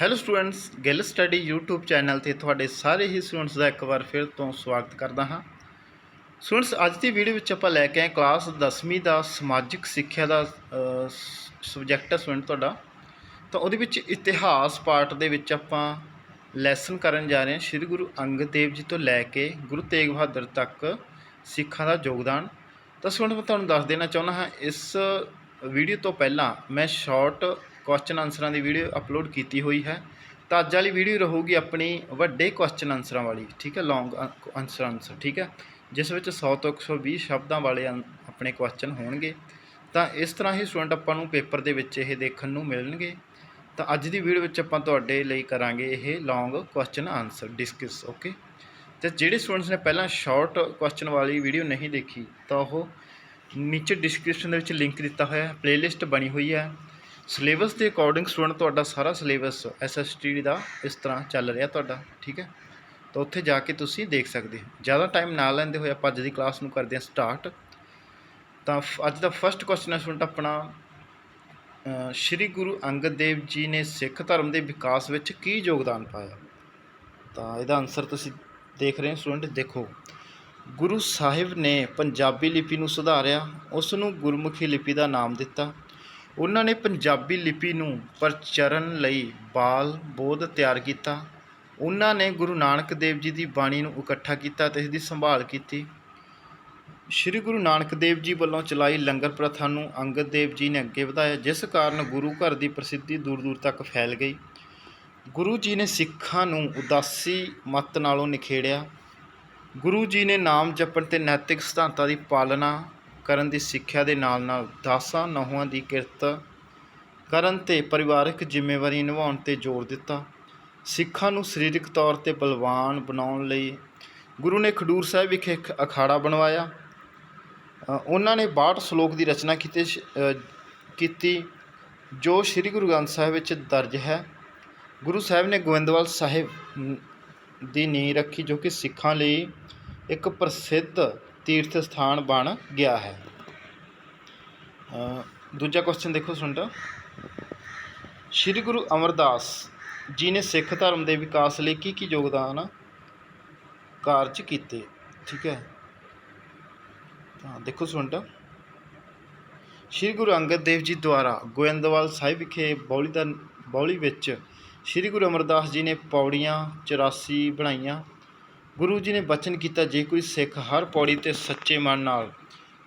Hello students Gill study YouTube channel ਤੇ ਤੁਹਾਡੇ ਸਾਰੇ ਹੀ ਸਟੂਡੈਂਟਸ ਦਾ ਇੱਕ ਵਾਰ ਫਿਰ ਤੋਂ ਸਵਾਗਤ ਕਰਦਾ ਹਾਂ। ਸਟੂਡੈਂਟਸ ਅੱਜ ਦੀ ਵੀਡੀਓ ਵਿੱਚ ਆਪਾਂ ਲੈ ਕੇ ਆਏ ਕਲਾਸ 10ਵੀਂ ਦਾ ਸਮਾਜਿਕ ਸਿੱਖਿਆ ਦਾ ਸਬਜੈਕਟ ਹੈ ਸਟੂਡੈਂਟ ਤੁਹਾਡਾ। ਤਾਂ ਉਹਦੇ ਵਿੱਚ ਇਤਿਹਾਸ ਪਾਰਟ ਦੇ ਵਿੱਚ ਆਪਾਂ ਲੈਸਨ ਕਰਨ ਜਾ ਰਹੇ ਹਾਂ। ਸ੍ਰੀ ਗੁਰੂ ਅੰਗਦ ਦੇਵ ਜੀ ਤੋਂ ਲੈ ਕੇ ਗੁਰੂ ਤੇਗ ਬਹਾਦਰ ਤੱਕ ਸਿੱਖਾਂ ਦਾ ਯੋਗਦਾਨ। ਤਾਂ ਸਟੂਡੈਂਟ ਮੈਂ ਤੁਹਾਨੂੰ ਦੱਸ ਦੇਣਾ ਚਾਹੁੰਦਾ ਹਾਂ, ਇਸ ਵੀਡੀਓ ਤੋਂ ਪਹਿਲਾਂ ਮੈਂ ਸ਼ਾਰਟ ਕੁਐਸਚਨ ਆਨਸਰਾਂ ਦੀ ਵੀਡੀਓ ਅਪਲੋਡ ਕੀਤੀ ਹੋਈ ਹੈ। ਤਾਂ ਅੱਜ ਵਾਲੀ ਵੀਡੀਓ ਰਹੂਗੀ ਆਪਣੀ ਵੱਡੇ ਕੁਐਸਚਨ ਆਨਸਰਾਂ ਵਾਲੀ, ਠੀਕ ਹੈ? ਲੌਂਗ ਆਨਸਰ ਆਨਸਰ ਠੀਕ ਹੈ? ਜਿਸ ਵਿੱਚ 100 ਤੋਂ 120 ਸ਼ਬਦਾਂ ਵਾਲੇ ਅਨ- ਆਪਣੇ ਕੁਐਸਚਨ ਹੋਣਗੇ। ਤਾਂ ਇਸ ਤਰ੍ਹਾਂ ਹੀ ਸਟੂਡੈਂਟ ਆਪਾਂ ਨੂੰ ਪੇਪਰ ਦੇ ਵਿੱਚ ਇਹ ਦੇਖਣ ਨੂੰ ਮਿਲਣਗੇ। ਤਾਂ ਅੱਜ ਦੀ ਵੀਡੀਓ ਵਿੱਚ ਆਪਾਂ ਤੁਹਾਡੇ ਲਈ ਕਰਾਂਗੇ ਇਹ long question answer discuss okay ਤੇ ਜਿਹੜੇ ਸਟੂਡੈਂਟਸ ਨੇ ਪਹਿਲਾਂ ਸ਼ਾਰਟ ਕੁਐਸਚਨ ਵਾਲੀ ਵੀਡੀਓ ਨਹੀਂ ਦੇਖੀ, ਤਾਂ ਉਹ ਨੀਚੇ ਡਿਸਕ੍ਰਿਪਸ਼ਨ ਦੇ ਵਿੱਚ ਲਿੰਕ ਦਿੱਤਾ ਹੋਇਆ ਹੈ ਪਲੇਲਿਸਟ ਬਣੀ ਹੋਈ ਹੈ। ਸਿਲੇਬਸ ਦੇ ਅਕੋਰਡਿੰਗ ਸਟੂਡੈਂਟ ਤੁਹਾਡਾ ਸਾਰਾ ਸਿਲੇਬਸ ਐਸਐਸਟੀ ਦਾ ਇਸ ਤਰ੍ਹਾਂ ਚੱਲ ਰਿਹਾ ਤੁਹਾਡਾ, ਠੀਕ ਹੈ? ਤਾਂ ਉੱਥੇ ਜਾ ਕੇ ਤੁਸੀਂ ਦੇਖ ਸਕਦੇ ਹੋ। ਜ਼ਿਆਦਾ ਟਾਈਮ ਨਾ ਲੈਂਦੇ ਹੋਏ ਆਪਾਂ ਅੱਜ ਦੀ ਕਲਾਸ ਨੂੰ ਕਰਦੇ ਹਾਂ ਸਟਾਰਟ ਤਾਂ ਫ- ਅੱਜ ਦਾ ਫਰਸਟ ਕੁਐਸਚਨ ਹੈ ਸਟੂਡੈਂਟ ਆਪਣਾ ਸ਼੍ਰੀ ਗੁਰੂ ਅੰਗਦ ਦੇਵ ਜੀ ਨੇ ਸਿੱਖ ਧਰਮ ਦੇ ਵਿਕਾਸ ਵਿੱਚ ਕੀ ਯੋਗਦਾਨ ਪਾਇਆ? ਤਾਂ ਇਹਦਾ ਆਨਸਰ ਤੁਸੀਂ ਦੇਖ ਰਹੇ ਹੋ ਸਟੂਡੈਂਟ, ਦੇਖੋ। ਗੁਰੂ ਸਾਹਿਬ ਨੇ ਪੰਜਾਬੀ ਲਿਪੀ ਨੂੰ ਸੁਧਾਰਿਆ ਉਸ ਨੂੰ ਗੁਰਮੁਖੀ ਲਿਪੀ ਦਾ ਨਾਮ ਦਿੱਤਾ। ਉਹਨਾਂ ਨੇ ਪੰਜਾਬੀ ਲਿਪੀ ਨੂੰ ਪ੍ਰਚਰਨ ਲਈ ਬਾਲ ਬੋਧ ਤਿਆਰ ਕੀਤਾ। ਉਹਨਾਂ ਨੇ ਗੁਰੂ ਨਾਨਕ ਦੇਵ ਜੀ ਦੀ ਬਾਣੀ ਨੂੰ ਇਕੱਠਾ ਕੀਤਾ ਤੇ ਇਸ ਦੀ ਸੰਭਾਲ ਕੀਤੀ। ਸ਼੍ਰੀ ਗੁਰੂ ਨਾਨਕ ਦੇਵ ਜੀ ਵੱਲੋਂ ਚਲਾਈ ਲੰਗਰ ਪ੍ਰਥਾ ਨੂੰ ਅੰਗਦ ਦੇਵ ਜੀ ਨੇ ਅੱਗੇ ਵਧਾਇਆ, ਜਿਸ ਕਾਰਨ ਗੁਰੂ ਘਰ ਦੀ ਪ੍ਰਸਿੱਧੀ ਦੂਰ ਦੂਰ ਤੱਕ ਫੈਲ ਗਈ। ਗੁਰੂ ਜੀ ਨੇ ਸਿੱਖਾਂ ਨੂੰ ਉਦਾਸੀ ਮਤ ਨਾਲੋਂ ਨਿਖੇੜਿਆ। ਗੁਰੂ ਜੀ ਨੇ ਨਾਮ ਜਪਣ ਤੇ ਨੈਤਿਕ ਸਿਧਾਂਤਾਂ ਦੀ ਪਾਲਣਾ ਕਰਨ ਦੀ ਸਿੱਖਿਆ ਦੇ ਨਾਲ ਨਾਲ ਦਾਸਾਂ ਨਹੁੰਆਂ ਦੀ ਕਿਰਤ ਕਰਨ ਤੇ ਪਰਿਵਾਰਕ ਜ਼ਿੰਮੇਵਾਰੀ ਨਿਭਾਉਣ ਤੇ ਜ਼ੋਰ ਦਿੱਤਾ। ਸਿੱਖਾਂ ਨੂੰ ਸਰੀਰਕ ਤੌਰ ਤੇ ਬਲਵਾਨ ਬਣਾਉਣ ਲਈ ਗੁਰੂ ਨੇ ਖਡੂਰ ਸਾਹਿਬ ਵਿਖੇ ਇੱਕ ਅਖਾੜਾ ਬਣਵਾਇਆ। ਉਹਨਾਂ ਨੇ 62 ਸ਼ਲੋਕ ਦੀ ਰਚਨਾ ਕੀਤੀ ਕੀਤੀ, ਜੋ ਸ੍ਰੀ ਗੁਰੂ ਗ੍ਰੰਥ ਸਾਹਿਬ ਵਿੱਚ ਦਰਜ ਹੈ। ਗੁਰੂ ਸਾਹਿਬ ਨੇ ਗੋਇੰਦਵਾਲ ਸਾਹਿਬ ਦੀ ਨੀਂਹ ਰੱਖੀ ਜੋ ਕਿ ਸਿੱਖਾਂ ਲਈ ਇੱਕ ਪ੍ਰਸਿੱਧ ਤੀਰਥ ਸਥਾਨ ਬਣ ਗਿਆ ਹੈ ਦੂਜਾ ਕੁਐਸਚਨ ਦੇਖੋ ਸੁਣਦਾ ਸ੍ਰੀ ਗੁਰੂ ਅਮਰਦਾਸ ਜੀ ਨੇ ਸਿੱਖ ਧਰਮ ਦੇ ਵਿਕਾਸ ਲਈ ਕੀ ਕੀ ਯੋਗਦਾਨ ਕਾਰਜ ਕੀਤੇ ਠੀਕ ਹੈ ਤਾਂ ਦੇਖੋ ਸੁਣਦਾ ਸ੍ਰੀ ਗੁਰੂ ਅੰਗਦ ਦੇਵ ਜੀ ਦੁਆਰਾ ਗੋਇੰਦਵਾਲ ਸਾਹਿਬ ਵਿਖੇ ਬੌਲੀ ਦਾ ਬੌਲੀ ਵਿੱਚ ਸ੍ਰੀ ਗੁਰੂ ਅਮਰਦਾਸ ਜੀ ਨੇ ਪੌੜੀਆਂ 84 ਬਣਾਈਆਂ ਗੁਰੂ ਜੀ ਨੇ ਬਚਨ ਕੀਤਾ ਜੇ ਕੋਈ ਸਿੱਖ ਹਰ ਪੌੜੀ ਤੇ ਸੱਚੇ ਮਨ ਨਾਲ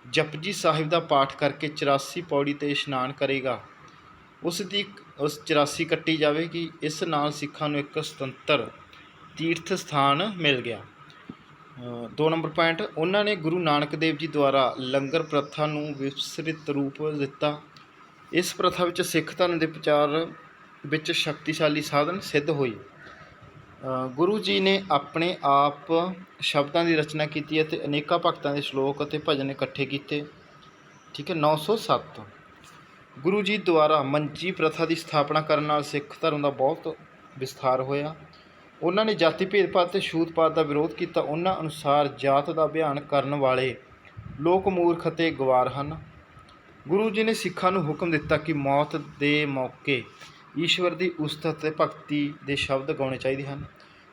ਜਪਜੀ ਸਾਹਿਬ ਦਾ ਪਾਠ ਕਰਕੇ 84 ਪੌੜੀ ਤੇ ਇਸ਼ਨਾਨ ਕਰੇਗਾ, ਉਸ ਦੀ ਉਸ 84 ਕੱਟੀ ਜਾਵੇਗੀ ਇਸ ਨਾਲ ਸਿੱਖਾਂ ਨੂੰ ਇੱਕ ਸੁਤੰਤਰ ਤੀਰਥ ਸਥਾਨ ਮਿਲ ਗਿਆ। ਦੋ ਨੰਬਰ ਪੁਆਇੰਟ, ਉਹਨਾਂ ਨੇ ਗੁਰੂ ਨਾਨਕ ਦੇਵ ਜੀ ਦੁਆਰਾ ਲੰਗਰ ਪ੍ਰਥਾ ਨੂੰ ਵਿਸਤ੍ਰਿਤ ਰੂਪ ਦਿੱਤਾ। ਇਸ ਪ੍ਰਥਾ ਵਿੱਚ ਸਿੱਖ ਧਰਮ ਦੇ ਪ੍ਰਚਾਰ ਵਿੱਚ ਸ਼ਕਤੀਸ਼ਾਲੀ ਸਾਧਨ ਸਿੱਧ ਹੋਈ ਗੁਰੂ ਜੀ ਨੇ ਆਪਣੇ ਆਪ ਸ਼ਬਦਾਂ ਦੀ ਰਚਨਾ ਕੀਤੀ ਅਤੇ ਅਨੇਕਾਂ ਭਗਤਾਂ ਦੇ ਸ਼ਲੋਕ ਅਤੇ ਭਜਨ ਇਕੱਠੇ ਕੀਤੇ। ਠੀਕ ਹੈ 907 ਗੁਰੂ ਜੀ ਦੁਆਰਾ ਮੰਜੀ ਪ੍ਰਥਾ ਦੀ ਸਥਾਪਨਾ ਕਰਨ ਨਾਲ ਸਿੱਖ ਧਰਮ ਦਾ ਬਹੁਤ ਵਿਸਥਾਰ ਹੋਇਆ। ਉਹਨਾਂ ਨੇ ਜਾਤੀ ਭੇਦਭਾਵ ਤੇ ਛੂਤਪਾਤ ਦਾ ਵਿਰੋਧ ਕੀਤਾ। ਉਹਨਾਂ ਅਨੁਸਾਰ ਜਾਤ ਦਾ ਅਭਿਆਨ ਕਰਨ ਵਾਲੇ ਲੋਕ ਮੂਰਖ ਅਤੇ ਗਵਾਰ ਹਨ। ਗੁਰੂ ਜੀ ਨੇ ਸਿੱਖਾਂ ਨੂੰ ਹੁਕਮ ਦਿੱਤਾ ਕਿ ਮੌਤ ਦੇ ਮੌਕੇ ਈਸ਼ਵਰ ਦੀ ਉਸਤਤ ਤੇ ਭਗਤੀ ਦੇ ਸ਼ਬਦ ਗਾਉਣੇ ਚਾਹੀਦੇ ਹਨ।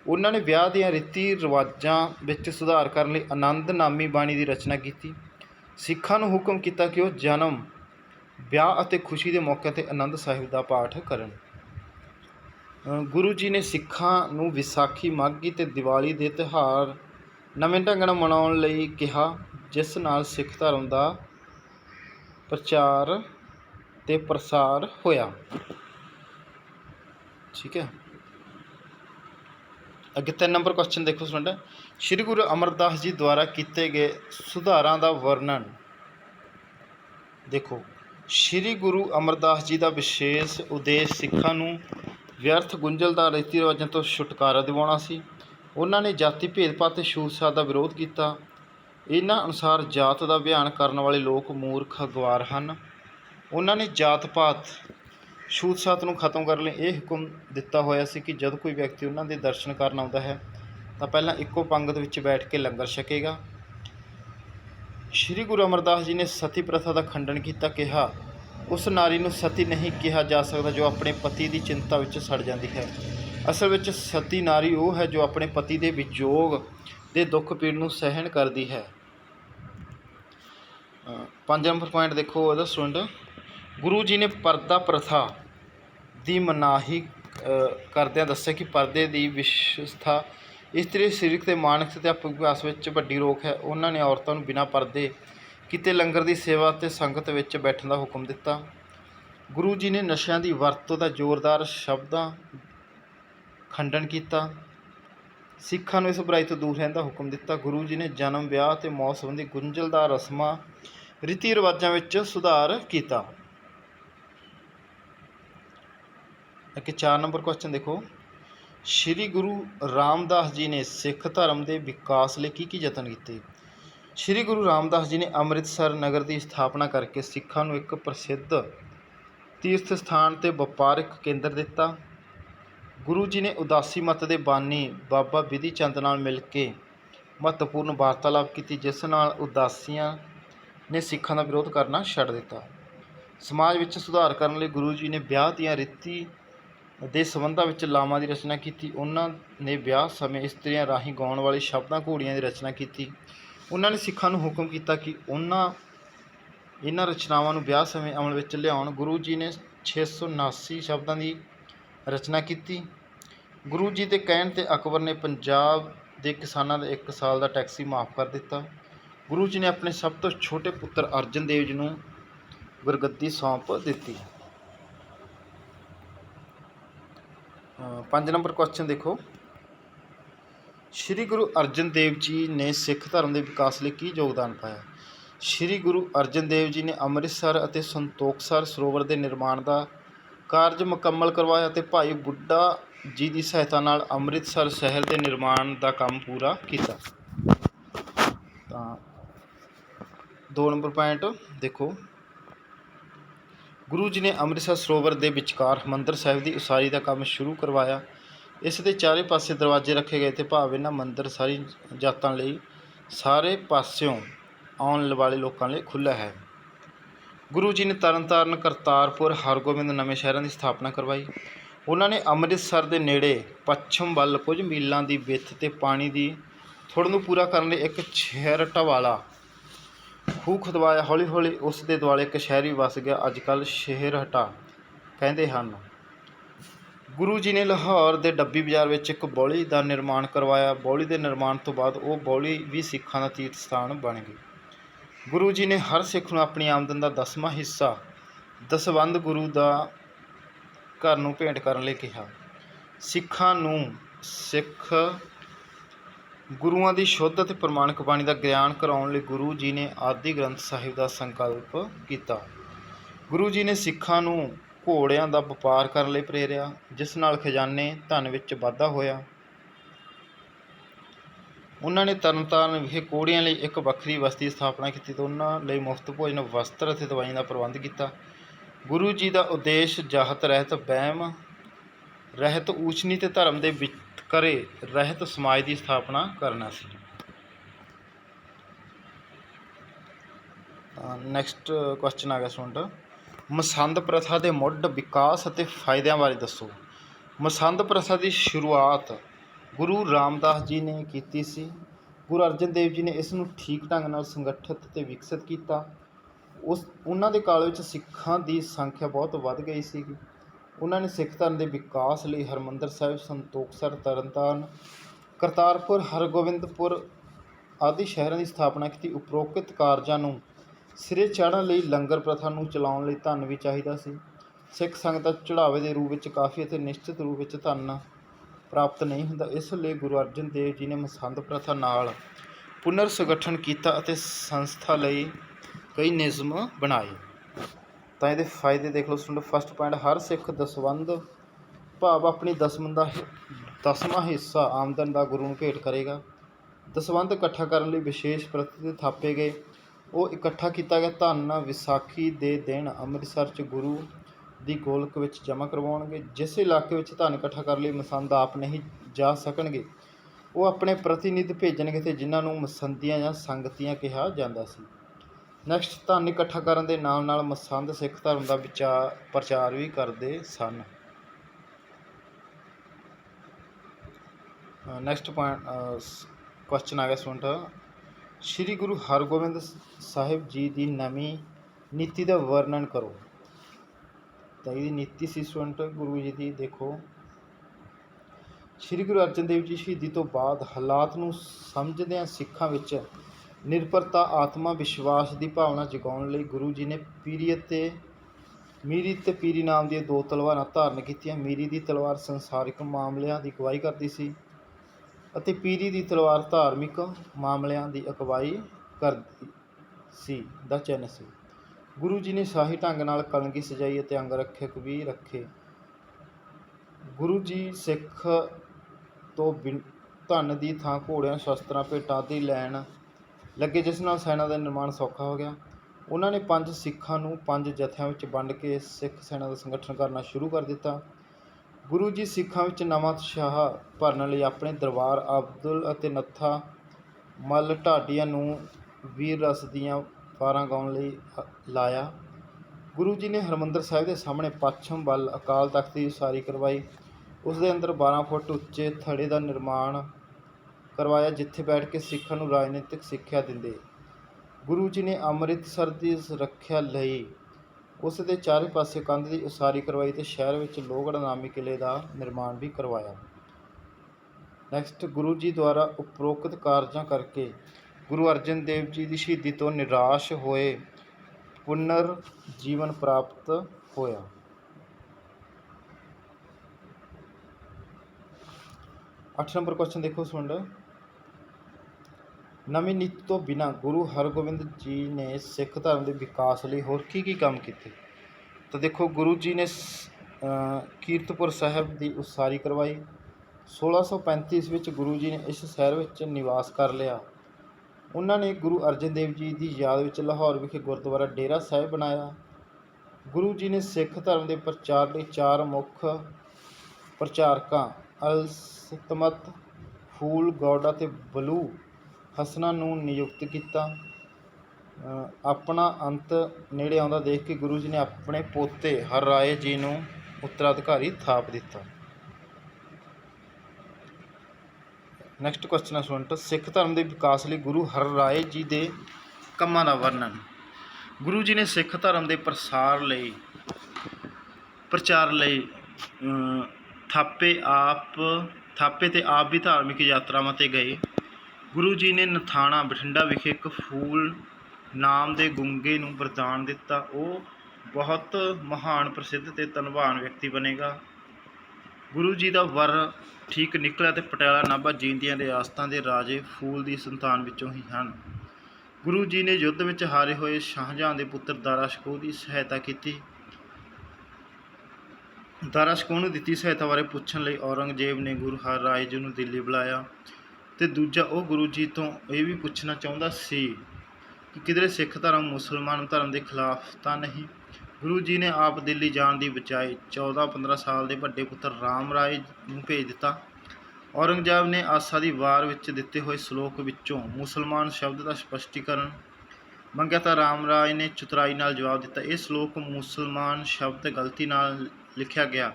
ਉਹਨਾਂ ਨੇ ਵਿਆਹ ਦੀਆਂ ਰੀਤੀ ਰਿਵਾਜਾਂ ਵਿੱਚ ਸੁਧਾਰ ਕਰਨ ਲਈ ਆਨੰਦ ਨਾਮੀ ਬਾਣੀ ਦੀ ਰਚਨਾ ਕੀਤੀ। ਸਿੱਖਾਂ ਨੂੰ ਹੁਕਮ ਕੀਤਾ ਕਿ ਉਹ ਜਨਮ, ਵਿਆਹ ਅਤੇ ਖੁਸ਼ੀ ਦੇ ਮੌਕੇ ਤੇ ਆਨੰਦ ਸਾਹਿਬ ਦਾ ਪਾਠ ਕਰਨ। ਗੁਰੂ ਜੀ ਨੇ ਸਿੱਖਾਂ ਨੂੰ ਵਿਸਾਖੀ, ਮਾਘੀ ਤੇ ਦੀਵਾਲੀ ਦੇ ਤਿਉਹਾਰ ਨਵੇਂ ਢੰਗ ਨਾਲ ਮਨਾਉਣ ਲਈ ਕਿਹਾ, ਜਿਸ ਨਾਲ ਸਿੱਖ ਧਰਮ ਦਾ ਪ੍ਰਚਾਰ ਤੇ ਪ੍ਰਸਾਰ ਹੋਇਆ। ਠੀਕ ਹੈ ਅੱਗੇ ਤਿੰਨ ਨੰਬਰ ਕੁਐਸਚਨ ਦੇਖੋ ਸਟੂਡੈਂਟ ਸ਼੍ਰੀ ਗੁਰੂ ਅਮਰਦਾਸ ਜੀ ਦੁਆਰਾ ਕੀਤੇ ਗਏ ਸੁਧਾਰਾਂ ਦਾ ਵਰਣਨ ਦੇਖੋ ਸ਼੍ਰੀ ਗੁਰੂ ਅਮਰਦਾਸ ਜੀ ਦਾ ਵਿਸ਼ੇਸ਼ ਉਦੇਸ਼ ਸਿੱਖਾਂ ਨੂੰ ਵਿਅਰਥ ਗੁੰਝਲਦਾਰ ਰੀਤੀ ਰਿਵਾਜਾਂ ਤੋਂ ਛੁਟਕਾਰਾ ਦਿਵਾਉਣਾ ਸੀ ਉਹਨਾਂ ਨੇ ਜਾਤੀ ਭੇਦਭਾਵ ਤੇ ਛੂਤ-ਛਾਤ ਦਾ ਵਿਰੋਧ ਕੀਤਾ ਇਹਨਾਂ ਅਨੁਸਾਰ ਜਾਤ ਦਾ ਅਭਿਆਨ ਕਰਨ ਵਾਲੇ ਲੋਕ ਮੂਰਖ ਗਵਾਰ ਹਨ। ਉਹਨਾਂ ਨੇ ਜਾਤ-ਪਾਤ ਛੂਤ-ਛਾਤ ਨੂੰ ਖਤਮ ਕਰਨ ਲਈ ਇਹ ਹੁਕਮ ਦਿੱਤਾ ਹੋਇਆ ਸੀ ਕਿ ਜਦ ਕੋਈ ਵਿਅਕਤੀ ਉਹਨਾਂ ਦੇ ਦਰਸ਼ਨ ਕਰਨ ਆਉਂਦਾ ਹੈ, ਤਾਂ ਪਹਿਲਾਂ ਇੱਕੋ ਪੰਗਤ ਵਿੱਚ ਬੈਠ ਕੇ ਲੰਗਰ ਛਕੇਗਾ। ਸ਼੍ਰੀ ਗੁਰੂ ਅਮਰਦਾਸ ਜੀ ਨੇ ਸਤੀ ਪ੍ਰਥਾ ਦਾ ਖੰਡਨ ਕੀਤਾ, ਕਿਹਾ, ਉਸ ਨਾਰੀ ਨੂੰ ਸਤੀ ਨਹੀਂ ਕਿਹਾ ਜਾ ਸਕਦਾ ਜੋ ਆਪਣੇ ਪਤੀ ਦੀ ਚਿੰਤਾ ਵਿੱਚ ਸੜ ਜਾਂਦੀ ਹੈ। ਅਸਲ ਵਿੱਚ ਸਤੀ ਨਾਰੀ ਉਹ ਹੈ ਜੋ ਆਪਣੇ ਪਤੀ ਦੇ ਵਿਜੋਗ ਦੇ ਦੁੱਖ ਪੀੜ ਨੂੰ ਸਹਿਣ ਕਰਦੀ ਹੈ। ਪੰਜ ਨੰਬਰ ਪੁਆਇੰਟ ਦੇਖੋ ਇਹਦਾ ਸਟੂਡੈਂਟ ਗੁਰੂ ਜੀ ਨੇ ਪਰਦਾ ਪ੍ਰਥਾ ਦੀ ਮਨਾਹੀ ਕਰਦਿਆਂ ਦੱਸਿਆ ਕਿ ਪਰਦੇ ਦੀ ਵਿਸ਼ੇਸ਼ਤਾ ਇਸਤਰੀ ਸਰੀਰਕ ਤੇ ਮਾਨਸਿਕ ਤੇ ਆਪਿਕ ਵਿਕਾਸ ਵਿੱਚ ਵੱਡੀ ਰੋਕ ਹੈ। ਉਹਨਾਂ ਨੇ ਔਰਤਾਂ ਨੂੰ ਬਿਨਾਂ ਪਰਦੇ ਕਿਤੇ ਲੰਗਰ ਦੀ ਸੇਵਾ ਤੇ ਸੰਗਤ ਵਿੱਚ ਬੈਠਣ ਦਾ ਹੁਕਮ ਦਿੱਤਾ। ਗੁਰੂ ਜੀ ਨੇ ਨਸ਼ਿਆਂ ਦੀ ਵਰਤੋਂ ਦਾ ਜ਼ੋਰਦਾਰ ਸ਼ਬਦਾਂ ਖੰਡਨ ਕੀਤਾ। ਸਿੱਖਾਂ ਨੂੰ ਇਸ ਬੁਰਾਈ ਤੋਂ ਦੂਰ ਰਹਿਣ ਦਾ ਹੁਕਮ ਦਿੱਤਾ। ਗੁਰੂ ਜੀ ਨੇ ਜਨਮ, ਵਿਆਹ ਤੇ ਮੌਤ ਸੰਬੰਧੀ ਗੁੰਝਲਦਾਰ ਰਸਮਾਂ ਰੀਤੀ ਰਿਵਾਜਾਂ ਵਿੱਚ ਸੁਧਾਰ ਕੀਤਾ। ਅੱਗੇ 4 ਨੰਬਰ ਕੁਐਸਚਨ ਦੇਖੋ। ਸ਼੍ਰੀ ਗੁਰੂ ਰਾਮਦਾਸ ਜੀ ਨੇ ਸਿੱਖ ਧਰਮ ਦੇ ਵਿਕਾਸ ਲਈ ਕੀ ਕੀ ਯਤਨ ਕੀਤੇ? ਸ਼੍ਰੀ ਗੁਰੂ ਰਾਮਦਾਸ ਜੀ ਨੇ ਅੰਮ੍ਰਿਤਸਰ ਨਗਰ ਦੀ ਸਥਾਪਨਾ ਕਰਕੇ ਸਿੱਖਾਂ ਨੂੰ ਇੱਕ ਪ੍ਰਸਿੱਧ ਤੀਰਥ ਸਥਾਨ ਤੇ ਵਪਾਰਕ ਕੇਂਦਰ ਦਿੱਤਾ। ਗੁਰੂ ਜੀ ਨੇ ਉਦਾਸੀ ਮਤ ਦੇ ਬਾਨੀ ਬਾਬਾ ਵਿਧੀ ਚੰਦ ਨਾਲ ਮਿਲ ਕੇ ਮਹੱਤਵਪੂਰਨ ਵਾਰਤਾਲਾਪ ਕੀਤੀ, ਜਿਸ ਨਾਲ ਉਦਾਸੀਆਂ ਨੇ ਸਿੱਖਾਂ ਦਾ ਵਿਰੋਧ ਕਰਨਾ ਛੱਡ ਦਿੱਤਾ। ਸਮਾਜ ਵਿੱਚ ਸੁਧਾਰ ਕਰਨ ਲਈ ਗੁਰੂ ਜੀ ਨੇ ਵਿਆਹ ਦੀਆਂ ਰੀਤੀ ਦੇ ਸੰਬੰਧਾਂ ਵਿੱਚ ਲਾਵਾਂ ਦੀ ਰਚਨਾ ਕੀਤੀ। ਉਹਨਾਂ ਨੇ ਵਿਆਹ ਸਮੇਂ ਇਸਤਰੀਆਂ ਰਾਹੀਂ ਗਾਉਣ ਵਾਲੇ ਸ਼ਬਦਾਂ ਘੋੜੀਆਂ ਦੀ ਰਚਨਾ ਕੀਤੀ। ਉਹਨਾਂ ਨੇ ਸਿੱਖਾਂ ਨੂੰ ਹੁਕਮ ਕੀਤਾ ਕਿ ਉਹਨਾਂ ਇਹਨਾਂ ਰਚਨਾਵਾਂ ਨੂੰ ਵਿਆਹ ਸਮੇਂ ਅਮਲ ਵਿੱਚ ਲਿਆਉਣ। ਗੁਰੂ ਜੀ ਨੇ 679 ਸ਼ਬਦਾਂ ਦੀ ਰਚਨਾ ਕੀਤੀ। ਗੁਰੂ ਜੀ ਦੇ ਕਹਿਣ ਤੇ ਅਕਬਰ ਨੇ ਪੰਜਾਬ ਦੇ ਕਿਸਾਨਾਂ ਦਾ ਇੱਕ ਸਾਲ ਦਾ ਟੈਕਸੀ ਮਾਫ ਕਰ ਦਿੱਤਾ। ਗੁਰੂ ਜੀ ਨੇ ਆਪਣੇ ਸਭ ਤੋਂ ਛੋਟੇ ਪੁੱਤਰ ਅਰਜਨ ਦੇਵ ਜੀ ਨੂੰ ਗੁਰਗੱਦੀ ਸੌਂਪ ਦਿੱਤੀ। ਪੰਜ ਨੰਬਰ ਕੁਐਸਚਨ ਦੇਖੋ। ਸ਼੍ਰੀ ਗੁਰੂ ਅਰਜਨ ਦੇਵ ਜੀ ਨੇ ਸਿੱਖ ਧਰਮ ਦੇ ਵਿਕਾਸ ਲਈ ਕੀ ਯੋਗਦਾਨ ਪਾਇਆ? ਸ਼੍ਰੀ ਗੁਰੂ ਅਰਜਨ ਦੇਵ ਜੀ ਨੇ ਅੰਮ੍ਰਿਤਸਰ ਅਤੇ ਸੰਤੋਖਸਰ ਸਰੋਵਰ ਦੇ ਨਿਰਮਾਣ ਦਾ ਕਾਰਜ ਮੁਕੰਮਲ ਕਰਵਾਇਆ ਅਤੇ ਭਾਈ ਬੁੱਢਾ ਜੀ ਦੀ ਸਹਾਇਤਾ ਨਾਲ ਅੰਮ੍ਰਿਤਸਰ ਸ਼ਹਿਰ ਦੇ ਨਿਰਮਾਣ ਦਾ ਕੰਮ ਪੂਰਾ ਕੀਤਾ। ਤਾਂ ਦੋ ਨੰਬਰ ਪੁਆਇੰਟ ਦੇਖੋ। ਗੁਰੂ ਜੀ ਨੇ ਅੰਮ੍ਰਿਤਸਰ ਸਰੋਵਰ ਦੇ ਵਿਚਕਾਰ ਹਰਿਮੰਦਰ ਸਾਹਿਬ ਦੀ ਉਸਾਰੀ ਦਾ ਕੰਮ ਸ਼ੁਰੂ ਕਰਵਾਇਆ। ਇਸ ਦੇ ਚਾਰੇ ਪਾਸੇ ਦਰਵਾਜ਼ੇ ਰੱਖੇ ਗਏ ਤੇ ਭਾਵ ਇਹਨਾਂ ਮੰਦਰ ਸਾਰੀ ਜਾਤਾਂ ਲਈ ਸਾਰੇ ਪਾਸਿਓਂ ਆਉਣ ਵਾਲੇ ਲੋਕਾਂ ਲਈ ਖੁੱਲ੍ਹਾ ਹੈ। ਗੁਰੂ ਜੀ ਨੇ ਤਰਨਤਾਰਨ, ਕਰਤਾਰਪੁਰ, ਹਰਗੋਬਿੰਦ ਨਵੇਂ ਸ਼ਹਿਰਾਂ ਦੀ ਸਥਾਪਨਾ ਕਰਵਾਈ। ਉਹਨਾਂ ਨੇ ਅੰਮ੍ਰਿਤਸਰ ਦੇ ਨੇੜੇ ਪੱਛਮ ਵੱਲ ਕੁਝ ਮੀਲਾਂ ਦੀ ਵਿੱਥ ਤੇ ਪਾਣੀ ਦੀ ਥੁੜ ਨੂੰ ਪੂਰਾ ਕਰਨ ਲਈ ਇੱਕ ਛੇਰਟਾ ਵਾਲਾ ਖੂਹ ਖੁਦਵਾਇਆ ਹੌਲੀ ਹੌਲੀ ਉਸ ਦੇ ਦੁਆਲੇ ਇੱਕ ਸ਼ਹਿਰੀ ਵਸ ਗਿਆ। ਅੱਜ ਕੱਲ੍ਹ ਸ਼ਹਿਰਹਟਾ ਕਹਿੰਦੇ ਹਨ। ਗੁਰੂ ਜੀ ਨੇ ਲਾਹੌਰ ਦੇ ਡੱਬੀ ਬਾਜ਼ਾਰ ਵਿੱਚ ਇੱਕ ਬੌਲੀ ਦਾ ਨਿਰਮਾਣ ਕਰਵਾਇਆ। ਬੌਲੀ ਦੇ ਨਿਰਮਾਣ ਤੋਂ ਬਾਅਦ ਉਹ ਬੌਲੀ ਵੀ ਸਿੱਖਾਂ ਦਾ ਤੀਰਥ ਸਥਾਨ ਬਣ ਗਈ। ਗੁਰੂ ਜੀ ਨੇ ਹਰ ਸਿੱਖ ਨੂੰ ਆਪਣੀ ਆਮਦਨ ਦਾ ਦਸਵਾਂ ਹਿੱਸਾ, ਦਸਵੰਧ ਗੁਰੂ ਦਾ ਘਰ ਨੂੰ ਭੇਂਟ ਕਰਨ ਲਈ ਕਿਹਾ। ਸਿੱਖਾਂ ਨੂੰ ਸਿੱਖ ਗੁਰੂਆਂ ਦੀ ਸ਼ੁੱਧ ਅਤੇ ਪ੍ਰਮਾਣਿਕ ਬਾਣੀ ਦਾ ਗਿਆਨ ਕਰਾਉਣ ਲਈ ਗੁਰੂ ਜੀ ਨੇ ਆਦਿ ਗ੍ਰੰਥ ਸਾਹਿਬ ਦਾ ਸੰਕਲਪ ਕੀਤਾ। ਗੁਰੂ ਜੀ ਨੇ ਸਿੱਖਾਂ ਨੂੰ ਘੋੜਿਆਂ ਦਾ ਵਪਾਰ ਕਰਨ ਲਈ ਪ੍ਰੇਰਿਆ, ਜਿਸ ਨਾਲ ਖਜ਼ਾਨੇ ਧਨ ਵਿੱਚ ਵਾਧਾ ਹੋਇਆ। ਉਹਨਾਂ ਨੇ ਤਰਨਤਾਰਨ ਵਿਖੇ ਕੋੜੀਆਂ ਲਈ ਇੱਕ ਵੱਖਰੀ ਬਸਤੀ ਦੀ ਸਥਾਪਨਾ ਕੀਤੀ ਤੇ ਉਹਨਾਂ ਲਈ ਮੁਫਤ ਭੋਜਨ, ਵਸਤਰ ਅਤੇ ਦਵਾਈਆਂ ਦਾ ਪ੍ਰਬੰਧ ਕੀਤਾ। ਗੁਰੂ ਜੀ ਦਾ ਉਦੇਸ਼ ਜਾਹਤ ਰਹਿਤ, ਵਹਿਮ, ਰਹਿਤ, ਊਚ ਨੀਚ ਤੇ ਧਰਮ ਦੇ ਵਿੱਚ ਵਿਤਕਰੇ ਰਹਿਤ ਸਮਾਜ ਦੀ ਸਥਾਪਨਾ ਕਰਨਾ ਸੀ। ਨੈਕਸਟ ਕੁਐਸਚਨ ਆ ਗਿਆ ਸਟੂਡੈਂਟ ਮਸੰਦ ਪ੍ਰਥਾ ਦੇ ਮੁੱਢ ਵਿਕਾਸ ਅਤੇ ਫਾਇਦਿਆਂ ਬਾਰੇ ਦੱਸੋ। ਮਸੰਦ ਪ੍ਰਥਾ ਦੀ ਸ਼ੁਰੂਆਤ ਗੁਰੂ ਰਾਮਦਾਸ ਜੀ ਨੇ ਕੀਤੀ ਸੀ। ਗੁਰੂ ਅਰਜਨ ਦੇਵ ਜੀ ਨੇ ਇਸ ਨੂੰ ਠੀਕ ਢੰਗ ਨਾਲ ਸੰਗਠਿਤ ਤੇ ਵਿਕਸਿਤ ਕੀਤਾ। ਉਸ, ਉਹਨਾਂ ਦੇ ਕਾਲ ਵਿੱਚ ਸਿੱਖਾਂ ਦੀ ਸੰਖਿਆ ਬਹੁਤ ਵੱਧ ਗਈ ਸੀਗੀ। ਉਹਨਾਂ ਨੇ ਸਿੱਖ ਧਰਮ ਦੇ ਵਿਕਾਸ ਲਈ ਹਰਮੰਦਰ ਸਾਹਿਬ ਸੰਤੋਖਸਰ ਤਰਨਤਾਰਨ, ਕਰਤਾਰਪੁਰ, ਹਰਗੋਬਿੰਦਪੁਰ ਆਦਿ ਸ਼ਹਿਰਾਂ ਦੀ ਸਥਾਪਨਾ ਕੀਤੀ। ਉਪਰੋਕਤ ਕਾਰਜਾਂ ਨੂੰ ਸਿਰੇ ਚਾੜ੍ਹਨ ਲਈ ਲੰਗਰ ਪ੍ਰਥਾ ਨੂੰ ਚਲਾਉਣ ਲਈ ਧਨ ਵੀ ਚਾਹੀਦਾ ਸੀ। ਸਿੱਖ ਸੰਗਤਾਂ ਚੜਾਵੇ ਦੇ ਰੂਪ ਵਿੱਚ ਕਾਫੀ ਅਤੇ ਨਿਸ਼ਚਿਤ ਰੂਪ ਵਿੱਚ ਧਨ ਪ੍ਰਾਪਤ ਨਹੀਂ ਹੁੰਦਾ। ਇਸ ਲਈ ਗੁਰੂ ਅਰਜਨ ਦੇਵ ਜੀ ਨੇ ਮਸੰਦ ਪ੍ਰਥਾ ਨਾਲ ਪੁਨਰ ਸੰਗਠਨ ਕੀਤਾ ਅਤੇ ਸੰਸਥਾ ਲਈ ਕਈ ਨਿਯਮ ਬਣਾਏ। ਤਾਂ ਇਹਦੇ ਫਾਇਦੇ ਦੇਖ ਲਓ ਸਟੂਡੈਂਟ ਫਸਟ ਪੁਆਇੰਟ ਹਰ ਸਿੱਖ ਦਸਵੰਧ ਭਾਵ ਆਪਣੀ ਦਸਮਨ ਦਾ ਦਸਵਾਂ ਹਿੱਸਾ ਆਮਦਨ ਦਾ ਗੁਰੂ ਨੂੰ ਭੇਟ ਕਰੇਗਾ। ਦਸਵੰਧ ਇਕੱਠਾ ਕਰਨ ਲਈ ਵਿਸ਼ੇਸ਼ ਪ੍ਰਤੀ ਥਾਪੇ ਗਏ। ਉਹ ਇਕੱਠਾ ਕੀਤਾ ਗਿਆ, ਧਨ ਵਿਸਾਖੀ ਦੇ ਦਿਨ ਅੰਮ੍ਰਿਤਸਰ 'ਚ ਗੁਰੂ ਦੀ ਗੋਲਕ ਵਿੱਚ ਜਮ੍ਹਾਂ ਕਰਵਾਉਣਗੇ। ਜਿਸ ਇਲਾਕੇ ਵਿੱਚ ਧਨ ਇਕੱਠਾ ਕਰਨ ਲਈ ਮਸੰਦ ਆਪ ਨਹੀਂ ਜਾ ਸਕਣਗੇ, ਉਹ ਆਪਣੇ ਪ੍ਰਤੀਨਿਧ ਭੇਜਣਗੇ ਤੇ ਜਿਨ੍ਹਾਂ ਨੂੰ ਮਸੰਦੀਆਂ ਜਾਂ ਸੰਗਤੀਆਂ ਕਿਹਾ ਜਾਂਦਾ ਸੀ। ਨੈਕਸਟ ਧਨ ਇਕੱਠਾ ਕਰਨ ਦੇ ਨਾਲ ਨਾਲ ਮਸੰਦ ਸਿੱਖ ਧਰਮ ਦਾ ਵਿਚਾਰ ਪ੍ਰਚਾਰ ਵੀ ਕਰਦੇ ਸਨ। ਨੈਕਸਟ ਪੁਆਇੰਟ ਕੁਐਸਚਨ ਆ ਗਿਆ ਸੁਣਟ ਸ਼੍ਰੀ ਗੁਰੂ ਹਰਗੋਬਿੰਦ ਸਾਹਿਬ ਜੀ ਦੀ ਨਵੀਂ ਨੀਤੀ ਦਾ ਵਰਣਨ ਕਰੋ। ਤਾਂ ਇਹਦੀ ਨੀਤੀ ਸੀ ਸੁਣਟ ਗੁਰੂ ਜੀ ਦੀ, ਦੇਖੋ। ਸ਼੍ਰੀ ਗੁਰੂ ਅਰਜਨ ਦੇਵ ਜੀ ਸ਼ਹੀਦੀ ਤੋਂ ਬਾਅਦ ਹਾਲਾਤ ਨੂੰ ਸਮਝਦਿਆਂ ਸਿੱਖਾਂ ਵਿੱਚ ਨਿਰਭਰਤਾ ਆਤਮਾ ਵਿਸ਼ਵਾਸ ਦੀ ਭਾਵਨਾ ਜਗਾਉਣ ਲਈ ਗੁਰੂ ਜੀ ਨੇ ਪੀਰੀ ਅਤੇ ਮੀਰੀ ਤੇ ਪੀਰੀ ਨਾਮ ਦੀਆਂ ਦੋ ਤਲਵਾਰਾਂ ਧਾਰਨ ਕੀਤੀਆਂ। ਮੀਰੀ ਦੀ ਤਲਵਾਰ ਸੰਸਾਰਿਕ ਮਾਮਲਿਆਂ ਦੀ ਅਗਵਾਈ ਕਰਦੀ ਸੀ ਅਤੇ ਪੀਰੀ ਦੀ ਤਲਵਾਰ ਧਾਰਮਿਕ ਮਾਮਲਿਆਂ ਦੀ ਅਗਵਾਈ ਕਰਦੀ ਸੀ, ਦਾ ਚਿੰਨ੍ਹ ਸੀ। ਗੁਰੂ ਜੀ ਨੇ ਸ਼ਾਹੀ ਢੰਗ ਨਾਲ ਕਲਗੀ ਸਜਾਈ ਅਤੇ ਅੰਗ ਰੱਖਿਅਕ ਵੀ ਰੱਖੇ। ਗੁਰੂ ਜੀ ਸਿੱਖ ਤੋਂ ਬਿਨ ਧਨ ਦੀ ਥਾਂ ਘੋੜਿਆਂ, ਸ਼ਸਤਰਾਂ, ਭੇਟਾਂ ਦੀ ਲੈਣ ਲੱਗੇ ਜਿਸ ਨਾਲ ਸੈਨਾ ਦਾ ਨਿਰਮਾਣ ਸੌਖਾ ਹੋ ਗਿਆ। ਉਹਨਾਂ ਨੇ ਪੰਜ ਸਿੱਖਾਂ ਨੂੰ ਪੰਜ ਜਥਿਆਂ ਵਿੱਚ ਵੰਡ ਕੇ ਸਿੱਖ ਸੈਨਾ ਦਾ ਸੰਗਠਨ ਕਰਨਾ ਸ਼ੁਰੂ ਕਰ ਦਿੱਤਾ। ਗੁਰੂ ਜੀ ਸਿੱਖਾਂ ਵਿੱਚ ਨਵਾਂ ਉਤਸ਼ਾਹ ਭਰਨ ਲਈ ਆਪਣੇ ਦਰਬਾਰ ਅਬਦੁਲ ਅਤੇ ਨੱਥਾ ਮੱਲ ਢਾਡੀਆਂ ਨੂੰ ਵੀਰ ਰਸ ਦੀਆਂ ਵਾਰਾਂ ਗਾਉਣ ਲਈ ਲਾਇਆ। ਗੁਰੂ ਜੀ ਨੇ ਹਰਮੰਦਰ ਸਾਹਿਬ ਦੇ ਸਾਹਮਣੇ ਪੱਛਮ ਵੱਲ ਅਕਾਲ ਤਖਤ ਦੀ ਉਸਾਰੀ ਕਰਵਾਈ। ਉਸ ਦੇ ਅੰਦਰ 12 ਫੁੱਟ ਉੱਚੇ ਥੜੇ ਦਾ ਨਿਰਮਾਣ ਕਰਵਾਇਆ ਜਿੱਥੇ ਬੈਠ ਕੇ ਸਿੱਖਾਂ ਨੂੰ ਰਾਜਨੀਤਿਕ ਸਿੱਖਿਆ ਦਿੰਦੇ। ਗੁਰੂ ਜੀ ਨੇ ਅੰਮ੍ਰਿਤਸਰ ਦੀ ਸੁਰੱਖਿਆ ਲਈ ਉਸ ਦੇ ਚਾਰੇ ਪਾਸੇ ਕੰਧ ਦੀ ਉਸਾਰੀ ਕਰਵਾਈ ਤੇ ਸ਼ਹਿਰ ਵਿੱਚ ਲੋਹਗੜ੍ਹ ਨਾਮੀ ਕਿਲੇ ਦਾ ਨਿਰਮਾਣ ਵੀ ਕਰਵਾਇਆ। ਨੈਕਸਟ ਗੁਰੂ ਜੀ ਦੁਆਰਾ ਉਪਰੋਕਤ ਕਾਰਜਾਂ ਕਰਕੇ ਗੁਰੂ ਅਰਜਨ ਦੇਵ ਜੀ ਦੀ ਸ਼ਹੀਦੀ ਤੋਂ ਨਿਰਾਸ਼ ਹੋਏ ਪੁਨਰ ਜੀਵਨ ਪ੍ਰਾਪਤ ਹੋਇਆ। ਅੱਠ ਨੰਬਰ ਕੁਐਸਚਨ ਦੇਖੋ ਸੁਣ। ਨਵੀਂ ਨੀਤੀ ਤੋਂ ਬਿਨਾਂ ਗੁਰੂ ਹਰਗੋਬਿੰਦ ਜੀ ਨੇ ਸਿੱਖ ਧਰਮ ਦੇ ਵਿਕਾਸ ਲਈ ਹੋਰ ਕੀ ਕੀ ਕੰਮ ਕੀਤੇ? ਤਾਂ ਦੇਖੋ, ਗੁਰੂ ਜੀ ਨੇ ਸ- ਕੀਰਤਪੁਰ ਸਾਹਿਬ ਦੀ ਉਸਾਰੀ ਕਰਵਾਈ। 1635 ਵਿੱਚ ਗੁਰੂ ਜੀ ਨੇ ਇਸ ਸ਼ਹਿਰ ਵਿੱਚ ਨਿਵਾਸ ਕਰ ਲਿਆ। ਉਹਨਾਂ ਨੇ ਗੁਰੂ ਅਰਜਨ ਦੇਵ ਜੀ ਦੀ ਯਾਦ ਵਿੱਚ ਲਾਹੌਰ ਵਿਖੇ ਗੁਰਦੁਆਰਾ ਡੇਰਾ ਸਾਹਿਬ ਬਣਾਇਆ। ਗੁਰੂ ਜੀ ਨੇ ਸਿੱਖ ਧਰਮ ਦੇ ਪ੍ਰਚਾਰ ਲਈ ਚਾਰ ਮੁੱਖ ਪ੍ਰਚਾਰਕਾਂ ਅਲਸਤਮਤ, ਫੂਲ, ਗੌਡਾ ਤੇ ਬਲੂ ਹਸਨਾ ਨੂੰ ਨਿਯੁਕਤ ਕੀਤਾ। ਆਪਣਾ ਅੰਤ ਨੇੜੇ ਆਉਂਦਾ ਦੇਖ ਕੇ ਗੁਰੂ ਜੀ ਨੇ ਆਪਣੇ ਪੋਤੇ ਹਰ ਰਾਏ ਜੀ ਨੂੰ ਉੱਤਰਾਧਿਕਾਰੀ ਥਾਪ ਦਿੱਤਾ। ਨੈਕਸਟ ਕੁਐਸਚਨ ਹੈ ਸਟੂਡੈਂਟ ਸਿੱਖ ਧਰਮ ਦੇ ਵਿਕਾਸ ਲਈ ਗੁਰੂ ਹਰ ਰਾਏ ਜੀ ਦੇ ਕੰਮਾਂ ਦਾ ਵਰਣਨ। ਗੁਰੂ ਜੀ ਨੇ ਸਿੱਖ ਧਰਮ ਦੇ ਪ੍ਰਸਾਰ ਲਈ, ਪ੍ਰਚਾਰ ਲਈ ਥਾਪੇ ਆਪ, ਥਾਪੇ ਤੇ ਆਪ ਵੀ ਧਾਰਮਿਕ ਯਾਤਰਾਵਾਂ ਤੇ ਗਏ। ਗੁਰੂ ਜੀ ਨੇ ਨਥਾਣਾ ਬਠਿੰਡਾ ਵਿਖੇ ਇੱਕ ਫੂਲ ਨਾਮ ਦੇ ਗੁੰਗੇ ਨੂੰ ਵਰਦਾਨ ਦਿੱਤਾ। ਉਹ ਬਹੁਤ ਮਹਾਨ ਪ੍ਰਸਿੱਧ ਤੇ ਧਨਵਾਨ ਵਿਅਕਤੀ ਬਣੇਗਾ। ਗੁਰੂ ਜੀ ਦਾ ਵਰ ਠੀਕ ਨਿਕਲਿਆ ਤੇ ਪਟਿਆਲਾ ਨਾਭਾ ਜੀਂਦੀਆਂ ਰਿਆਸਤਾਂ ਦੇ ਰਾਜੇ ਫੂਲ ਦੀ ਸੰਤਾਨ ਵਿੱਚੋਂ ਹੀ ਹਨ। ਗੁਰੂ ਜੀ ਨੇ ਯੁੱਧ ਵਿੱਚ ਹਾਰੇ ਹੋਏ ਸ਼ਾਹਜਹਾਂ ਦੇ ਪੁੱਤਰ ਦਾਰਾ ਸ਼ਕੋਹ ਦੀ ਸਹਾਇਤਾ ਕੀਤੀ। ਦਾਰਾ ਸ਼ਕੋਹ ਨੂੰ ਦਿੱਤੀ ਸਹਾਇਤਾ ਬਾਰੇ ਪੁੱਛਣ ਲਈ ਔਰੰਗਜ਼ੇਬ ਨੇ ਗੁਰੂ ਹਰ ਰਾਏ ਜੀ ਨੂੰ ਦਿੱਲੀ ਬੁਲਾਇਆ। ਅਤੇ ਦੂਜਾ ਉਹ ਗੁਰੂ ਜੀ ਤੋਂ ਇਹ ਵੀ ਪੁੱਛਣਾ ਚਾਹੁੰਦਾ ਸੀ ਕਿ ਕਿਧਰੇ ਸਿੱਖ ਧਰਮ ਮੁਸਲਮਾਨ ਧਰਮ ਦੇ ਖਿਲਾਫ ਤਾਂ ਨਹੀਂ। ਗੁਰੂ ਜੀ ਨੇ ਆਪ ਦਿੱਲੀ ਜਾਣ ਦੀ ਬਜਾਏ 14-15 ਸਾਲ ਦੇ ਵੱਡੇ ਪੁੱਤਰ ਰਾਮ ਰਾਏ ਨੂੰ ਭੇਜ ਦਿੱਤਾ। ਔਰੰਗਜ਼ੇਬ ਨੇ ਆਸਾ ਦੀ ਵਾਰ ਵਿੱਚ ਦਿੱਤੇ ਹੋਏ ਸ਼ਲੋਕ ਵਿੱਚੋਂ ਮੁਸਲਮਾਨ ਸ਼ਬਦ ਦਾ ਸਪਸ਼ਟੀਕਰਨ ਮੰਗਿਆ ਤਾਂ ਰਾਮ ਰਾਏ ਨੇ ਚਤੁਰਾਈ ਨਾਲ ਜਵਾਬ ਦਿੱਤਾ। ਇਹ ਸ਼ਲੋਕ ਮੁਸਲਮਾਨ ਸ਼ਬਦ ਗਲਤੀ ਨਾਲ ਲਿਖਿਆ ਗਿਆ।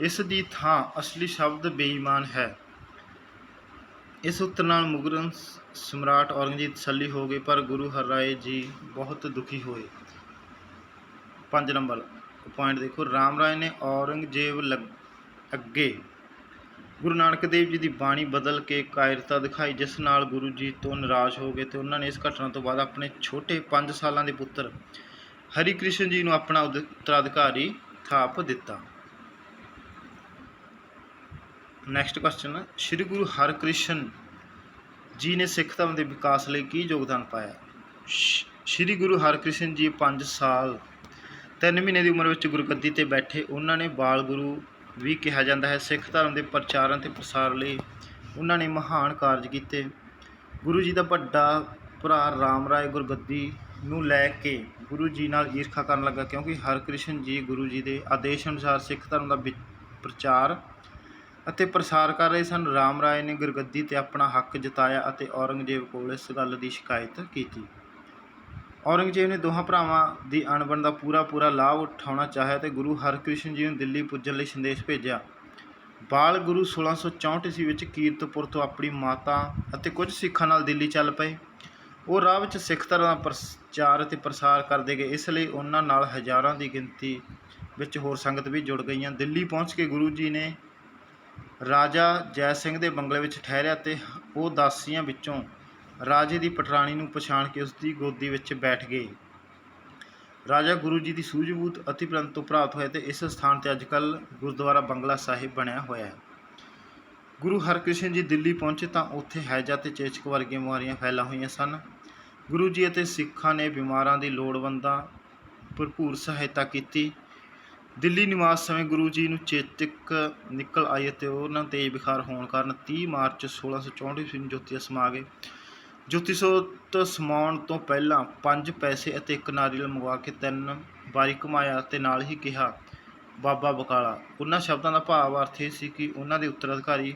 ਇਸ ਦੀ ਥਾਂ ਅਸਲੀ ਸ਼ਬਦ ਬੇਈਮਾਨ ਹੈ। ਇਸ ਉੱਤਰ ਨਾਲ ਮੁਗਲ ਸਮਰਾਟ ਔਰੰਗਜ਼ੇਬ ਤਸੱਲੀ ਹੋ ਗਏ, ਪਰ ਗੁਰੂ ਹਰਰਾਏ ਜੀ ਬਹੁਤ ਦੁਖੀ ਹੋਏ। 5 ਨੰਬਰ ਪੁਆਇੰਟ ਦੇਖੋ, ਰਾਮ ਰਾਏ ਨੇ ਔਰੰਗਜ਼ੇਬ ਲੱਗ- ਅੱਗੇ ਗੁਰੂ ਨਾਨਕ ਦੇਵ ਜੀ ਦੀ ਬਾਣੀ ਬਦਲ ਕੇ ਕਾਇਰਤਾ ਦਿਖਾਈ, ਜਿਸ ਨਾਲ ਗੁਰੂ ਜੀ ਤੋਂ ਨਿਰਾਸ਼ ਹੋ ਗਏ ਤੇ ਉਹਨਾਂ ਨੇ ਇਸ ਘਟਨਾ ਤੋਂ ਬਾਅਦ ਆਪਣੇ ਛੋਟੇ 5 ਸਾਲਾਂ ਦੇ ਪੁੱਤਰ ਹਰੀ ਕ੍ਰਿਸ਼ਨ ਜੀ ਨੂੰ ਆਪਣਾ ਉਦ- ਉੱਤਰਾਧਿਕਾਰੀ ਥਾਪ ਦਿੱਤਾ। ਨੈਕਸਟ ਕੁਐਸਚਨ ਸ੍ਰੀ ਗੁਰੂ ਹਰਕ੍ਰਿਸ਼ਨ ਜੀ ਨੇ ਸਿੱਖ ਧਰਮ ਦੇ ਵਿਕਾਸ ਲਈ ਕੀ ਯੋਗਦਾਨ ਪਾਇਆ? ਸ਼- ਸ੍ਰੀ ਗੁਰੂ ਹਰਕ੍ਰਿਸ਼ਨ ਜੀ 5 ਸਾਲ 3 ਮਹੀਨੇ ਦੀ ਉਮਰ ਵਿੱਚ ਗੁਰਗੱਦੀ ਤੇ ਬੈਠੇ, ਉਹਨਾਂ ਨੇ ਬਾਲ ਗੁਰੂ ਵੀ ਕਿਹਾ ਜਾਂਦਾ ਹੈ, ਸਿੱਖ ਧਰਮ ਦੇ ਪ੍ਰਚਾਰ ਅਤੇ ਪ੍ਰਸਾਰ ਲਈ ਉਹਨਾਂ ਨੇ ਮਹਾਨ ਕਾਰਜ ਕੀਤੇ। ਗੁਰੂ ਜੀ ਦਾ ਵੱਡਾ ਭਰਾ ਰਾਮ ਰਾਏ ਗੁਰਗੱਦੀ ਨੂੰ ਲੈ ਕੇ ਗੁਰੂ ਜੀ ਨਾਲ ਈਰਖਾ ਕਰਨ ਲੱਗਾ, ਕਿਉਂਕਿ ਹਰਕ੍ਰਿਸ਼ਨ ਜੀ ਗੁਰੂ ਜੀ ਦੇ ਆਦੇਸ਼ ਅਨੁਸਾਰ ਸਿੱਖ ਧਰਮ ਦਾ ਵਿ- ਪ੍ਰਚਾਰ ਅਤੇ ਪ੍ਰਸਾਰ ਕਰ ਰਹੇ ਸਨ। ਰਾਮ ਰਾਏ ਨੇ ਗੁਰਗੱਦੀ ਤੇ ਆਪਣਾ ਹੱਕ ਜਤਾਇਆ ਅਤੇ ਔਰੰਗਜ਼ੇਬ ਕੋਲ ਇਸ ਗੱਲ ਦੀ ਸ਼ਿਕਾਇਤ ਕੀਤੀ। ਔਰੰਗਜ਼ੇਬ ਨੇ ਦੋਹਾਂ ਭਰਾਵਾਂ ਦੀ ਅਣਬਣ ਦਾ ਪੂਰਾ ਪੂਰਾ ਲਾਭ ਉਠਾਉਣਾ ਚਾਹਿਆ ਤੇ ਗੁਰੂ ਹਰਕ੍ਰਿਸ਼ਨ ਜੀ ਨੂੰ ਦਿੱਲੀ ਪੁੱਜਣ ਲਈ ਸੰਦੇਸ਼ ਭੇਜਿਆ। ਬਾਲ ਗੁਰੂ 1664 ਈਸਵੀ ਵਿੱਚ ਕੀਰਤਪੁਰ ਤੋਂ ਆਪਣੀ ਮਾਤਾ ਅਤੇ ਕੁਝ ਸਿੱਖਾਂ ਨਾਲ ਦਿੱਲੀ ਚੱਲ ਪਏ। ਉਹ ਰਾਹ ਵਿੱਚ ਸਿੱਖ ਧਰਮ ਦਾ ਪ੍ਰਚਾਰ ਅਤੇ ਪ੍ਰਸਾਰ ਕਰਦੇ ਗਏ। ਇਸ ਲਈ ਉਹਨਾਂ ਨਾਲ ਹਜ਼ਾਰਾਂ ਦੀ ਗਿਣਤੀ ਵਿੱਚ ਹੋਰ ਸੰਗਤ ਵੀ ਜੁੜ ਗਈਆਂ। ਦਿੱਲੀ ਪਹੁੰਚ ਕੇ ਗੁਰੂ ਜੀ ਨੇ ਰਾਜਾ ਜੈ ਸਿੰਘ ਦੇ ਬੰਗਲੇ ਵਿੱਚ ਠਹਿਰਿਆ ਤੇ ਉਹ ਦਾਸੀਆਂ ਵਿੱਚੋਂ ਰਾਜੇ ਦੀ ਪਟਰਾਣੀ ਨੂੰ ਪਛਾਣ ਕੇ ਉਸ ਦੀ ਗੋਦੀ ਵਿੱਚ ਬੈਠ ਗਏ। ਰਾਜਾ ਗੁਰੂ ਜੀ ਦੀ ਸੂਝਬੂਝ ਅਤੀ ਪ੍ਰੰਤ ਤੋਂ ਪ੍ਰਾਪਤ ਹੋਇਆ ਤੇ ਇਸ ਸਥਾਨ ਤੇ ਅੱਜਕੱਲ ਗੁਰਦੁਆਰਾ ਬੰਗਲਾ ਸਾਹਿਬ ਬਣਿਆ ਹੋਇਆ ਹੈ। ਗੁਰੂ ਹਰਕ੍ਰਿਸ਼ਨ ਜੀ ਦਿੱਲੀ ਪਹੁੰਚੇ ਤਾਂ ਉੱਥੇ ਹੈਜਾ ਤੇ ਚੇਚਕ ਵਰਗੀਆਂ ਬਿਮਾਰੀਆਂ ਫੈਲਾ ਹੋਈਆਂ ਸਨ। ਗੁਰੂ ਜੀ ਅਤੇ ਸਿੱਖਾਂ ਨੇ ਬਿਮਾਰਾਂ ਦੀ ਲੋੜਵੰਦਾਂ ਭਰਪੂਰ ਸਹਾਇਤਾ ਕੀਤੀ। ਦਿੱਲੀ ਨਿਵਾਸ ਸਮੇਂ ਗੁਰੂ ਜੀ ਨੂੰ ਚੇਤਕ ਨਿਕਲ ਆਈ ਅਤੇ ਉਹਨਾਂ ਤੇਜ਼ ਵਿਖਾਰ ਹੋਣ ਕਾਰਨ 30 ਮਾਰਚ 1664 ਈਸਵੀ ਨੂੰ ਜੋਤੀ ਸਮਾ ਗਏ ਜੋਤੀ ਸੋਤ ਸਮਾਉਣ ਤੋਂ ਪਹਿਲਾਂ ਪੰਜ ਪੈਸੇ ਅਤੇ ਇੱਕ ਨਾਰੀਅਲ ਮੰਗਵਾ ਕੇ ਤਿੰਨ ਵਾਰੀ ਘੁਮਾਇਆ ਤੇ ਨਾਲ ਹੀ ਕਿਹਾ, ਬਾਬਾ ਬਕਾਲਾ। ਉਹਨਾਂ ਸ਼ਬਦਾਂ ਦਾ ਭਾਵ ਅਰਥ ਇਹ ਸੀ ਕਿ ਉਹਨਾਂ ਦੇ ਉੱਤਰਾਧਿਕਾਰੀ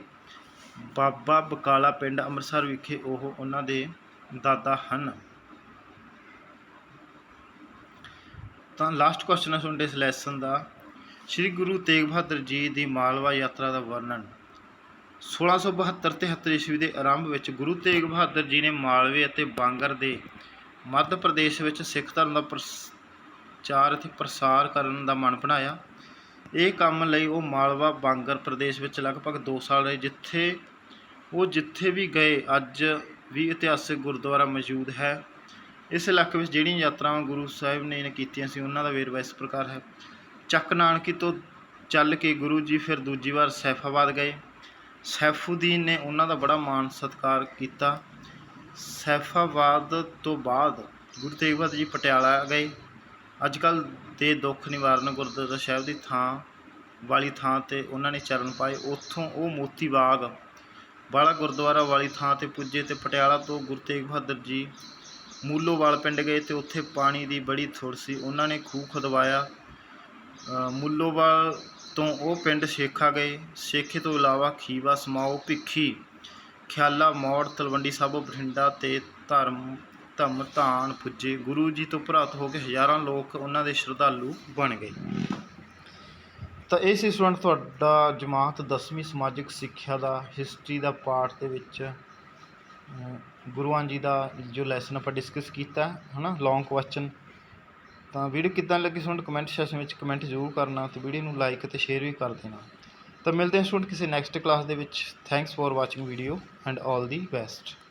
ਬਾਬਾ ਬਕਾਲਾ ਪਿੰਡ ਅੰਮ੍ਰਿਤਸਰ ਵਿਖੇ ਉਹ ਉਹਨਾਂ ਦੇ ਦਾਦਾ ਹਨ। ਤਾਂ ਲਾਸਟ ਕੁਐਸਚਨ ਹੈ ਤੁਹਾਡੇ ਇਸ ਲੈਸਨ ਦਾ। ਸ੍ਰੀ ਗੁਰੂ ਤੇਗ ਬਹਾਦਰ ਜੀ ਦੀ ਮਾਲਵਾ ਯਾਤਰਾ ਦਾ ਵਰਣਨ। 1672 ਤੇ 73 ਈਸਵੀ ਦੇ ਆਰੰਭ ਵਿੱਚ ਗੁਰੂ ਤੇਗ ਬਹਾਦਰ ਜੀ ਨੇ ਮਾਲਵੇ ਅਤੇ ਬਾਂਗਰ ਦੇ ਮੱਧ ਪ੍ਰਦੇਸ਼ ਵਿੱਚ ਸਿੱਖ ਧਰਮ ਦਾ ਪ੍ਰਚਾਰ ਅਤੇ ਪ੍ਰਸਾਰ ਕਰਨ ਦਾ ਮਨ ਬਣਾਇਆ। ਇਹ ਕੰਮ ਲਈ ਉਹ ਮਾਲਵਾ ਬਾਂਗਰ ਪ੍ਰਦੇਸ਼ ਵਿੱਚ ਲਗਭਗ 2 ਸਾਲ ਰਹੇ, ਜਿੱਥੇ ਉਹ ਜਿੱਥੇ ਵੀ ਗਏ, ਅੱਜ ਵੀ ਇਤਿਹਾਸਕ ਗੁਰਦੁਆਰਾ ਮੌਜੂਦ ਹੈ। ਇਸ ਇਲਾਕੇ ਵਿੱਚ ਜਿਹੜੀਆਂ ਯਾਤਰਾਵਾਂ ਗੁਰੂ ਸਾਹਿਬ ਨੇ ਕੀਤੀਆਂ ਸੀ, ਉਹਨਾਂ ਦਾ ਵੇਰਵਾ ਇਸ ਪ੍ਰਕਾਰ ਹੈ। ਚੱਕ ਨਾਨਕੀ ਤੋਂ ਚੱਲ ਕੇ ਗੁਰੂ ਜੀ ਫਿਰ ਦੂਜੀ ਵਾਰ ਸੈਫਾਬਾਦ ਗਏ। ਸੈਫੁਦੀਨ ਨੇ ਉਹਨਾਂ ਦਾ ਬੜਾ ਮਾਣ ਸਤਿਕਾਰ ਕੀਤਾ। ਸੈਫਾਬਾਦ ਤੋਂ ਬਾਅਦ ਗੁਰੂ ਤੇਗ ਬਹਾਦਰ ਜੀ ਪਟਿਆਲਾ ਗਏ। ਅੱਜ ਕੱਲ੍ਹ ਦੇ ਦੁੱਖ ਨਿਵਾਰਨ ਗੁਰਦੁਆਰਾ ਸਾਹਿਬ ਦੀ ਥਾਂ ਵਾਲੀ ਥਾਂ ਤੇ ਉਹਨਾਂ ਨੇ ਚਰਨ ਪਾਏ। ਉੱਥੋਂ ਉਹ ਮੋਤੀ ਬਾਗ ਵਾਲਾ ਗੁਰਦੁਆਰਾ ਵਾਲੀ ਥਾਂ ਤੇ ਪੁੱਜੇ ਤੇ ਪਟਿਆਲਾ ਤੋਂ ਗੁਰੂ ਤੇਗ ਬਹਾਦਰ ਜੀ ਮੂਲੋਵਾਲ ਪਿੰਡ ਗਏ ਤੇ ਉੱਥੇ ਪਾਣੀ ਦੀ ਬੜੀ ਥੁੜ ਸੀ। ਉਹਨਾਂ ਨੇ ਖੂਹ ਖਦਵਾਇਆ। ਮੂਲੋਵਾਲ ਤੋਂ ਉਹ ਪਿੰਡ ਸ਼ੇਖਾ ਗਏ। ਸ਼ੇਖੇ ਤੋਂ ਇਲਾਵਾ ਖੀਵਾ, ਸਮਾਓ, ਭਿੱਖੀ, ਖਿਆਲਾ, ਮੌੜ, ਤਲਵੰਡੀ ਸਾਬੋ, ਬਠਿੰਡਾ ਤੇ ਧਰਮ, ਧੰਮ, ਧਾਨ ਪੁੱਜੇ। ਗੁਰੂ ਜੀ ਤੋਂ ਪ੍ਰਾਪਤ ਹੋ ਕੇ ਹਜ਼ਾਰਾਂ ਲੋਕ ਉਹਨਾਂ ਦੇ ਸ਼ਰਧਾਲੂ ਬਣ ਗਏ। ਤਾਂ ਇਹ ਸੀ ਸਟੂਡੈਂਟ, ਤੁਹਾਡਾ ਜਮਾਤ 10ਵੀਂ ਸਮਾਜਿਕ ਸਿੱਖਿਆ ਦਾ ਹਿਸਟਰੀ ਦਾ ਪਾਠ ਦੇ ਵਿੱਚ। ਗੁਰੂਆਂ ਜੀ ਦਾ ਜੋ ਲੈਸਨ ਆਪਾਂ ਡਿਸਕਸ ਕੀਤਾ ਹੈ ਨਾ ਲੌਂਗ ਕੁਐਸਚਨ ਤਾਂ ਵੀਡੀਓ ਕਿੱਦਾਂ ਲੱਗੀ ਸਟੂਡੈਂਟ ਕਮੈਂਟ ਸੈਸ਼ਨ ਵਿੱਚ ਕਮੈਂਟ ਜ਼ਰੂਰ ਕਰਨਾ ਤੇ ਵੀਡੀਓ ਨੂੰ ਲਾਈਕ ਅਤੇ ਸ਼ੇਅਰ ਵੀ ਕਰ ਦੇਣਾ। ਤਾਂ ਮਿਲਦੇ ਹਾਂ ਸਟੂਡੈਂਟ ਕਿਸੇ ਨੈਕਸਟ ਕਲਾਸ ਦੇ ਵਿੱਚ। Thanks for watching video and all the best